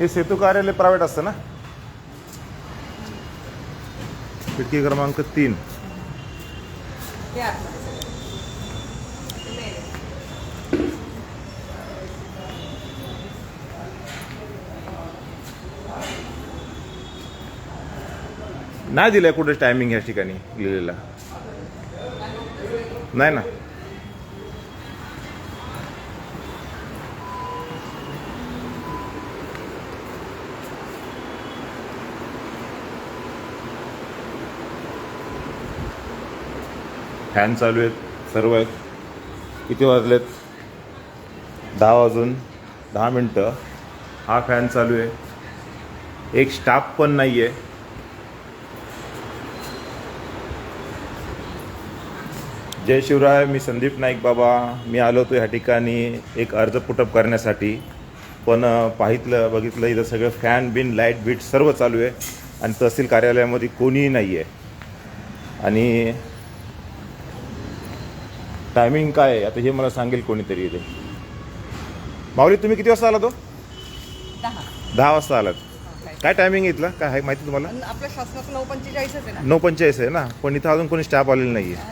हे सेतू कार्यालय प्रायव्हेट असतं ना? खिडकी क्रमांक तीन. नाही दिलंय कुठे टायमिंग या ठिकाणी लिहिलेला. नाही ना? फॅन चालू आहेत सर्व आहेत. किती वाजलेत? दहा वाजून दहा मिनटं. हा फॅन चालू आहे. एक स्टाफ पण नाही आहे जय शिवराय मी संदीप नाईक बाबा. मी आलो होतो ह्या ठिकाणी एक अर्ज पुटअप करण्यासाठी. पण पाहितलं बघितलं इथं सगळं फॅन बिन लाइट बीट सर्व चालू आहे. आणि तहसील कार्यालयामध्ये कोणीही नाही आहे आणि टायमिंग काय आहे? आता हे मला सांगेल कोणीतरी इथे. माऊली तुम्ही किती वाजता आला तो दहा. दहा वाजता आलात. हा, काय. काय टायमिंग आहे इथला? काय आहे माहिती तुम्हाला? आणि आपल्या शासनाचं नऊ पंचेचाळीसच आहे ना. नऊ पंचेचाळीस आहे ना? पण इथं अजून कोणी स्टाफ आलेलं नाही हा,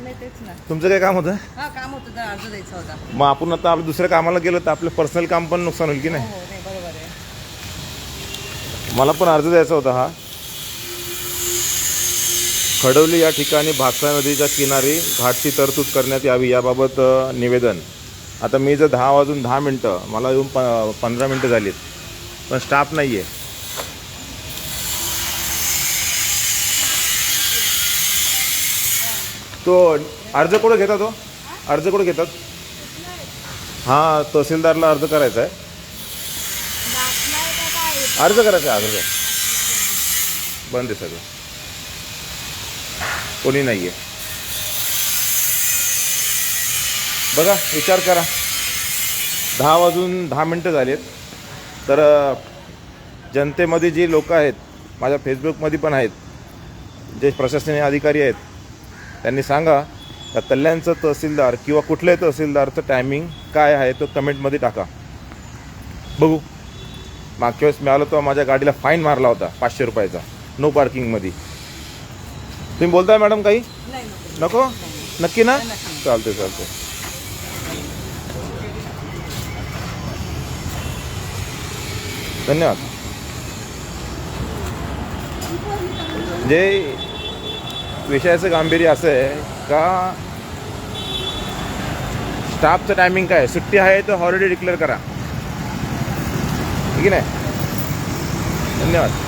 तुमचं काय काम होतं? हा काम होतं. जरा अर्ज द्यायचा होता. मग आपण आता आपलं दुसऱ्या कामाला गेलो तर आपलं पर्सनल काम पण नुकसान होईल की हो नाही हो आहे. मला पण अर्ज द्यायचा होता हा. खडवली या ठिकाणी भातसा नदीच्या किनारी घाटची तरतूद करण्यात यावी याबाबत निवेदन. आता मी जर दहा वाजून दहा मिनटं मला येऊन प पंधरा मिनटं झालीत पण स्टाफ नाही आहे तो अर्ज कुठं घेता तो? अर्ज कुठं घेतात? हां तहसीलदारला अर्ज करायचा आहे. अर्ज करायचा आहे अर्ज. बंद आहे सगळं. कोणी नाही आहे बघा विचार करा. दहा वाजून दहा मिनटं झालेत. तर जनतेमध्ये जी लोक आहेत माझ्या फेसबुकमध्ये पण आहेत जे प्रशासनीय अधिकारी आहेत त्यांनी सांगा त्या कल्याणचं तहसीलदार किंवा कुठल्याही तहसीलदारचं टायमिंग काय आहे तो कमेंटमध्ये टाका. बघू. मागच्या वेळेस मी आलो तेव्हा माझ्या गाडीला फाईन मारला होता पाचशे रुपयाचा. नो पार्किंगमध्ये तुम्ही बोलताय मॅडम काही? नको. नको नक्की ना. चालते चालते धन्यवाद. जे विषयाचं गांभीर्य असं आहे का स्टाफचं टायमिंग काय? सुट्टी आहे तर हॉलिडे डिक्लेअर करा. ठीक आहे धन्यवाद.